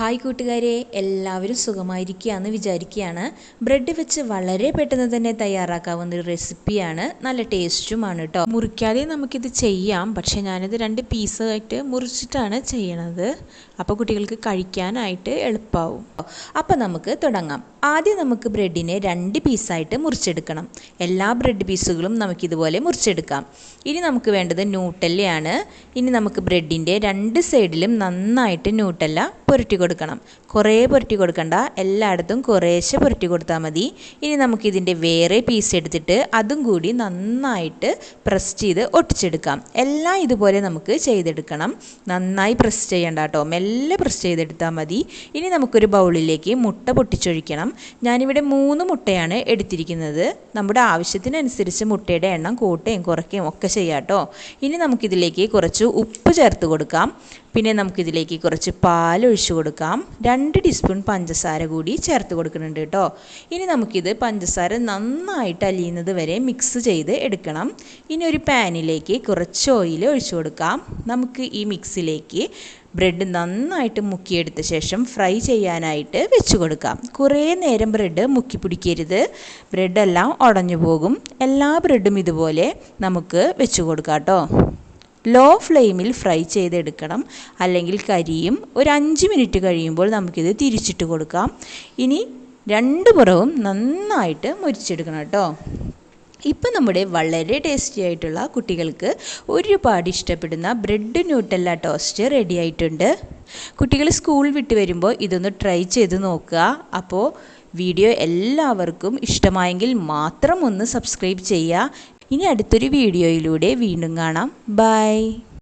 Hi കൂട്ടുകാരെ എല്ലാവരും സുഖമായിരിക്കുകയെന്ന് വിചാരിക്കുകയാണ്. ബ്രെഡ് വെച്ച് വളരെ പെട്ടെന്ന് തന്നെ തയ്യാറാക്കാവുന്ന ഒരു റെസിപ്പിയാണ്. നല്ല ടേസ്റ്റുമാണ് കേട്ടോ മുറിക്കാതെ നമുക്കിത് ചെയ്യാം. പക്ഷേ ഞാനിത് രണ്ട് പീസായിട്ട് മുറിച്ചിട്ടാണ് ചെയ്യണത്. അപ്പോൾ കുട്ടികൾക്ക് കഴിക്കാനായിട്ട് എളുപ്പമാവും അപ്പോൾ നമുക്ക് തുടങ്ങാം. ആദ്യം നമുക്ക് ബ്രെഡിനെ രണ്ട് പീസായിട്ട് മുറിച്ചെടുക്കണം. എല്ലാ ബ്രെഡ് പീസുകളും നമുക്കിതുപോലെ മുറിച്ചെടുക്കാം. ഇനി നമുക്ക് വേണ്ടത് ന്യൂട്ടല്ലയാണ്. ഇനി നമുക്ക് ബ്രെഡിന്റെ രണ്ട് സൈഡിലും നന്നായിട്ട് ന്യൂട്ടല്ല പുരട്ടി കൊടുക്കണം. കുറേ പുരട്ടി കൊടുക്കണ്ട. എല്ലായിടത്തും കുറേശ്ശെ പുരട്ടി കൊടുത്താൽ മതി. ഇനി നമുക്കിതിന്റെ വേറെ പീസ് എടുത്തിട്ട് അതും കൂടി നന്നായിട്ട് പ്രസ് ചെയ്ത് ഒട്ടിച്ചെടുക്കാം. എല്ലാം ഇതുപോലെ നമുക്ക് ചെയ്തെടുക്കണം. നന്നായി പ്രസ് ചെയ്യണ്ട കേട്ടോ. മെല്ലെ പ്രസ് ചെയ്തെടുത്താൽ മതി. ഇനി നമുക്കൊരു ബൗളിലേക്ക് മുട്ട പൊട്ടിച്ചൊഴിക്കണം. ഞാനിവിടെ മൂന്ന് മുട്ടയാണ് എടുത്തിരിക്കുന്നത്. നമ്മുടെ ആവശ്യത്തിനനുസരിച്ച് മുട്ടയുടെ എണ്ണം കൂട്ടുകയും കുറയ്ക്കുകയും ഒക്കെ ചെയ്യാം കേട്ടോ. ഇനി നമുക്കിതിലേക്ക് കുറച്ച് ഉപ്പ് ചേർത്ത് കൊടുക്കാം. പിന്നെ നമുക്കിതിലേക്ക് കുറച്ച് പാൽ ഒഴിച്ചു കൊടുക്കാം. രണ്ട് ടീസ്പൂൺ പഞ്ചസാര കൂടി ചേർത്ത് കൊടുക്കുന്നുണ്ട് കേട്ടോ. ഇനി നമുക്കിത് പഞ്ചസാര നന്നായിട്ട് അലിയുന്നത് വരെ മിക്സ് ചെയ്ത് എടുക്കണം. ഇനി ഒരു പാനിലേക്ക് കുറച്ച് ഓയിൽ ഒഴിച്ചു കൊടുക്കാം. നമുക്ക് ഈ മിക്സിലേക്ക് ബ്രെഡ് നന്നായിട്ട് മുക്കിയെടുത്ത ശേഷം ഫ്രൈ ചെയ്യാനായിട്ട് വെച്ച് കൊടുക്കാം. കുറേ നേരം ബ്രെഡ് മുക്കി പിടിക്കരുത്. ബ്രെഡെല്ലാം ഉടഞ്ഞു പോകും. എല്ലാ ബ്രെഡും ഇതുപോലെ നമുക്ക് വെച്ച് കൊടുക്കാം കേട്ടോ. ലോ ഫ്ലെയിമിൽ ഫ്രൈ ചെയ്തെടുക്കണം. അല്ലെങ്കിൽ കരിയും ഒരു അഞ്ച് മിനിറ്റ് കഴിയുമ്പോൾ നമുക്കിത് തിരിച്ചിട്ട് കൊടുക്കാം. ഇനി രണ്ട് പുറവും നന്നായിട്ട് മുരിച്ചെടുക്കണം കേട്ടോ. ഇപ്പം നമ്മുടെ വളരെ ടേസ്റ്റി ആയിട്ടുള്ള കുട്ടികൾക്ക് ഒരുപാട് ഇഷ്ടപ്പെടുന്ന ബ്രെഡ് ന്യൂട്ടല്ല ടോസ്റ്റ് റെഡി ആയിട്ടുണ്ട്. കുട്ടികൾ സ്കൂൾ വിട്ട് വരുമ്പോൾ ഇതൊന്ന് ട്രൈ ചെയ്ത് നോക്കുക. അപ്പോൾ വീഡിയോ എല്ലാവർക്കും ഇഷ്ടമായെങ്കിൽ മാത്രം ഒന്ന് സബ്സ്ക്രൈബ് ചെയ്യുക. ഇനി അടുത്തൊരു വീഡിയോയിലൂടെ വീണ്ടും കാണാം. ബൈ